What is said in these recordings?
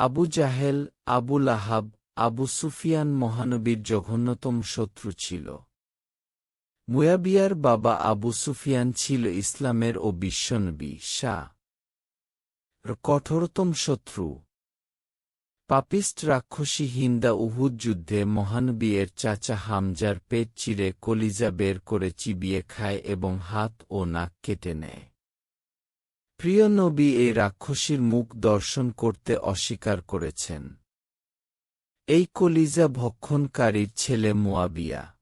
আবু জাহেল, আবু লাহাব, আবু সুফিয়ান মহানবীর জঘন্যতম শত্রু ছিল। মুয়াবিয়ার বাবা আবু সুফিয়ান ছিল ইসলামের ও বিশ্বনবী শাহ। কঠোরতম শত্রু। পাপিস্ট রাক্ষসী হিন্দা উহুদ যুদ্ধে মহানবীয়ের চাচা হামজার পেট চিরে কলিজা বের করে চিবিয়ে খায় এবং হাত ও নাক কেটে নেয়। প্রিয় নবী এই রাক্ষসীর মুখ দর্শন করতে অস্বীকার করেছেন। এই কলিজা ভক্ষণকারীর ছেলে মুয়াবিয়া।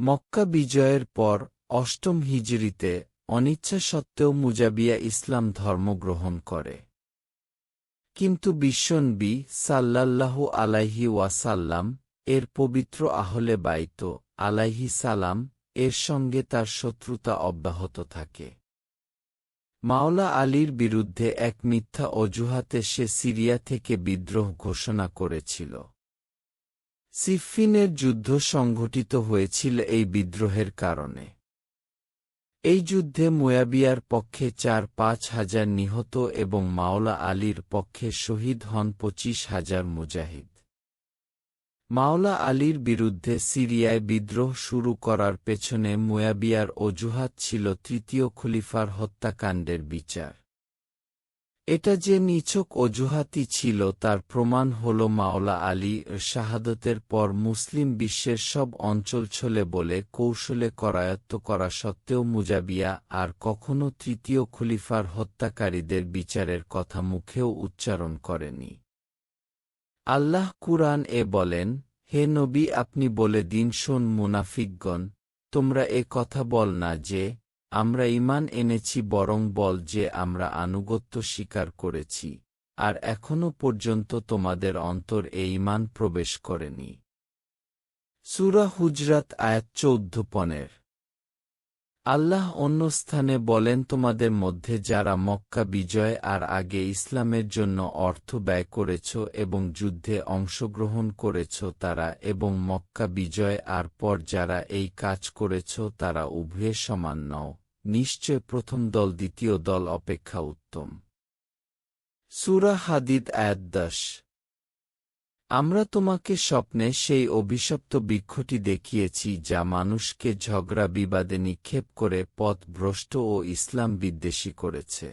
মক্কা বিজয়ের পর অষ্টম হিজরিতে অনিচ্ছা সত্ত্বেও মুজাবিয়া ইসলাম ধর্ম গ্রহণ করে। কিন্তু বিশ্বনবী সাল্লাল্লাহু আলাইহি ওয়াসাল্লাম এর পবিত্র আহলে বাইত আলাইহি সালাম এর সঙ্গে তার শত্রুতা অব্যাহত থাকে। মাওলা আলীর বিরুদ্ধে এক মিথ্যা অজুহাতে সে সিরিয়া থেকে বিদ্রোহ ঘোষণা করেছিল। সিফিনের যুদ্ধ সংঘটিত হয়েছিল এই বিদ্রোহের কারণে। এই যুদ্ধে মুয়াবিয়ার পক্ষে চার পাঁচ হাজার নিহত এবং মাওলা আলীর পক্ষে শহীদ হন পঁচিশ হাজার মুজাহিদ। মাওলা আলীর বিরুদ্ধে সিরিয়ায় বিদ্রোহ শুরু করার পেছনে মুয়াবিয়ার অজুহাত ছিল তৃতীয় খলিফার হত্যাকাণ্ডের বিচার। এটা যে নিছক অজুহাতই ছিল তার প্রমাণ হল মাওলা আলী শাহাদতের পর মুসলিম বিশ্বের সব অঞ্চল ছলে বলে কৌশলে করায়ত্ত করা সত্ত্বেও মুজাবিয়া আর কখনও তৃতীয় খলিফার হত্যাকারীদের বিচারের কথা মুখেও উচ্চারণ করেনি। আল্লাহ কুরআন এ বলেন, হে নবী আপনি বলে দিন, শোন মুনাফিকগণ, তোমরা এ কথা বল না যে, আমরা ইমান এনেছি বরং বল যে আমরা আনুগত্য স্বীকার করেছি, আর এখনও পর্যন্ত তোমাদের অন্তর এ ইমান প্রবেশ করেনি। সুরা হুজরাত আয়াত চৌদ্দ পনেরো। আল্লাহ অন্য স্থানে বলেন, তোমাদের মধ্যে যারা মক্কা বিজয় আর আগে ইসলামের জন্য অর্থ ব্যয় করেছ এবং যুদ্ধে অংশগ্রহণ করেছ তারা এবং মক্কা বিজয় আর পর যারা এই কাজ করেছ তারা উভয়ে সমান নও। নিশ্চয় প্রথম দল দ্বিতীয় দল অপেক্ষা উত্তম। সুরা হাদিদ আয়াত দশ। আমরা তোমাকে স্বপ্নে সেই অভিশপ্ত বৃক্ষটি দেখিয়েছি যা মানুষকে ঝগড়া বিবাদে নিক্ষেপ করে পথ ভ্রষ্ট ও ইসলাম বিদ্বেষী করেছে।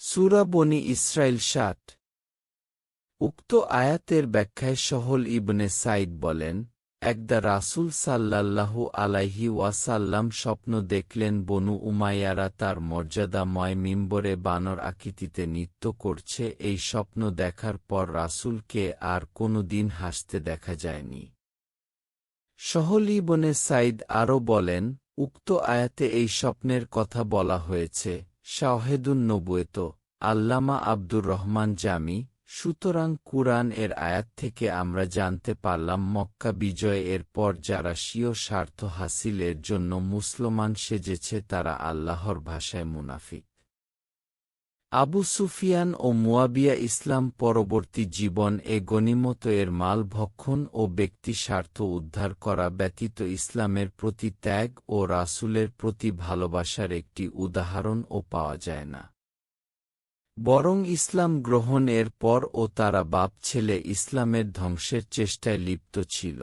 সুরাবনি ইসরায়েল ষাট উক্ত আয়াতের ব্যাখ্যায় সহল ইবনে সাইদ বলেন একদা রাসুল সাল্লাল্লাহু আলাইহি ওয়াসাল্লাম স্বপ্ন দেখলেন বনু উমাইয়ারা তার মর্যাদাময় মিম্বরে বানর আকৃতিতে নৃত্য করছে, এই স্বপ্ন দেখার পর রাসুলকে আর কোনো দিন হাসতে দেখা যায়নি। সহলি বনে সাইদ আরও বলেন, উক্ত আয়াতে এই স্বপ্নের কথা বলা হয়েছে শাহেদুন নবুয়েত, আল্লামা আব্দুর রহমান জামি সুতরাং কুরআন এর আয়াত থেকে আমরা জানতে পারলাম মক্কা বিজয় এর পর যারা স্বীয় স্বার্থ হাসিলের জন্য মুসলমান সেজেছে তারা আল্লাহর ভাষায় মুনাফিক। আবু সুফিয়ান ও মুয়াবিয়া ইসলাম পরবর্তী জীবন এ গণিমত এর মাল ভক্ষণ ও ব্যক্তি স্বার্থ উদ্ধার করা ব্যতীত ইসলামের প্রতি ত্যাগ ও রাসুলের প্রতি ভালোবাসার একটি উদাহরণও পাওয়া যায় না। বরং ইসলাম গ্রহণের পর ও তারা বাপ ছেলে ইসলামের ধ্বংসের চেষ্টায় লিপ্ত ছিল।